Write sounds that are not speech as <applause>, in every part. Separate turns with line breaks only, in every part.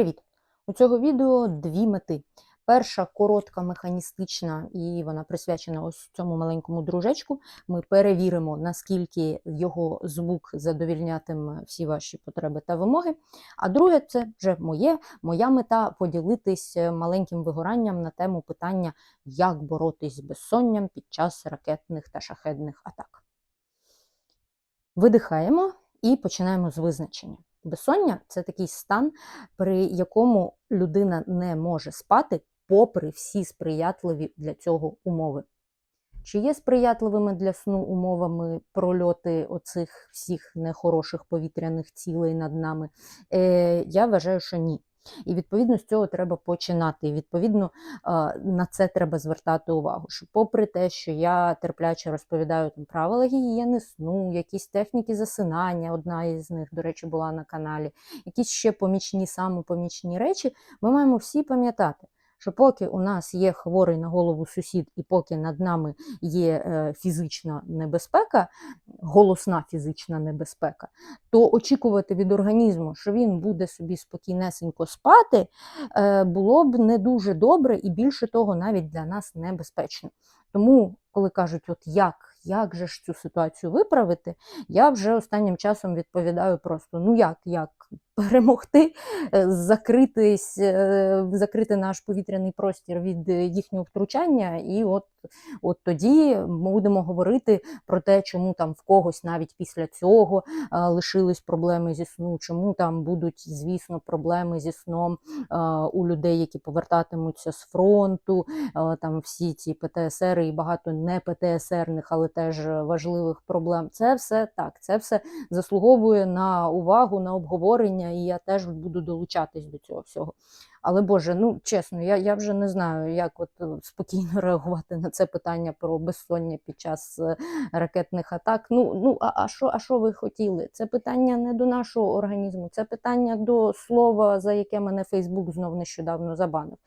Привіт! У цього відео дві мети. Перша коротка, механістична, і вона присвячена ось цьому маленькому дружечку. Ми перевіримо, наскільки його звук задовільнятиме всі ваші потреби та вимоги. А друге, це вже моє, моя мета поділитись маленьким вигоранням на тему питання, як боротись з безсонням під час ракетних та шахедних атак. Видихаємо і починаємо з визначення. Безсоння це такий стан, при якому людина не може спати, попри всі сприятливі для цього умови. Чи є сприятливими для сну умовами прольоти оцих всіх нехороших повітряних цілей над нами? Е, Я вважаю, що ні. І відповідно з цього треба починати. І відповідно на це треба звертати увагу. Що, попри те, що я терпляче розповідаю там правила гігієни сну, якісь техніки засинання, одна із них, до речі, була на каналі, якісь ще помічні, самопомічні речі, ми маємо всі пам'ятати. Що поки у нас є хворий на голову сусід, і поки над нами є е, фізична небезпека, голосна фізична небезпека, то очікувати від організму, що він буде собі спокійнесенько спати, е, було б не дуже добре і більше того, навіть для нас небезпечно. Тому, коли кажуть, от як, як же ж цю ситуацію виправити, я вже останнім часом відповідаю просто: ну як, як <laughs> перемогти, е, закритись, е, закрити наш повітряний простір від їхнього втручання, і от от тоді будемо говорити про те, чому там в когось навіть після цього е, лишились проблеми зі сну, чому там будуть, звісно, проблеми зі сном у людей, які повертатимуться з фронту, там всі ці ПТСР і багато не ПТСРних, але теж важливих проблем. Це все так, це все заслуговує на увагу, на обговорення і я теж буду долучатись до цього всього. Але Боже, ну чесно, я я вже не знаю, як от е, спокійно <laughs> реагувати на це питання про безсоння під час е, ракетних атак. Ну ну а що а що ви хотіли? Це питання не до нашого організму, це питання до слова, за яке мене Фейсбук знов нещодавно забанив.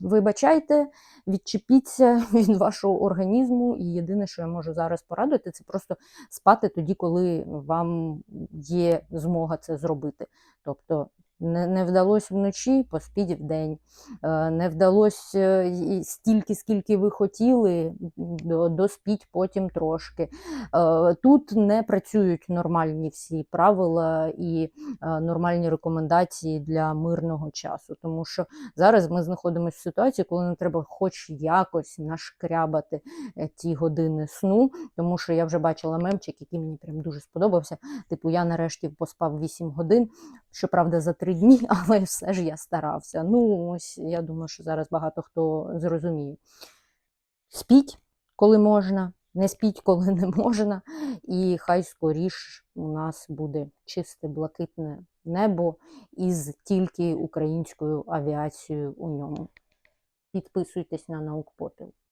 Вибачайте, відчепіться <laughs> від вашого організму, і єдине, що я можу зараз порадити, це просто спати тоді, коли вам є змога це зробити. Тобто не не вдалося вночі, поспіть в день. Е, не вдалося е, стільки, скільки ви хотіли, доспіть потім трошки. Е, тут не працюють нормальні всі правила і нормальні рекомендації для мирного часу. Тому що зараз ми знаходимося в ситуації, коли нам треба хоч якось нашкрябати ті години сну, тому що я вже бачила мемчик, який мені прям дуже сподобався. Типу, я нарешті поспав 8 годин, щоправда, за 3 дні, <laughs> але все ж я старався. Ну, ось я думаю, що зараз багато хто зрозуміє. Спіть, коли можна, не спіть, <laughs> коли не можна, і хай скоріш у нас буде чисте блакитне небо із тільки українською авіацією у ньому. Підписуйтесь на наук попіл.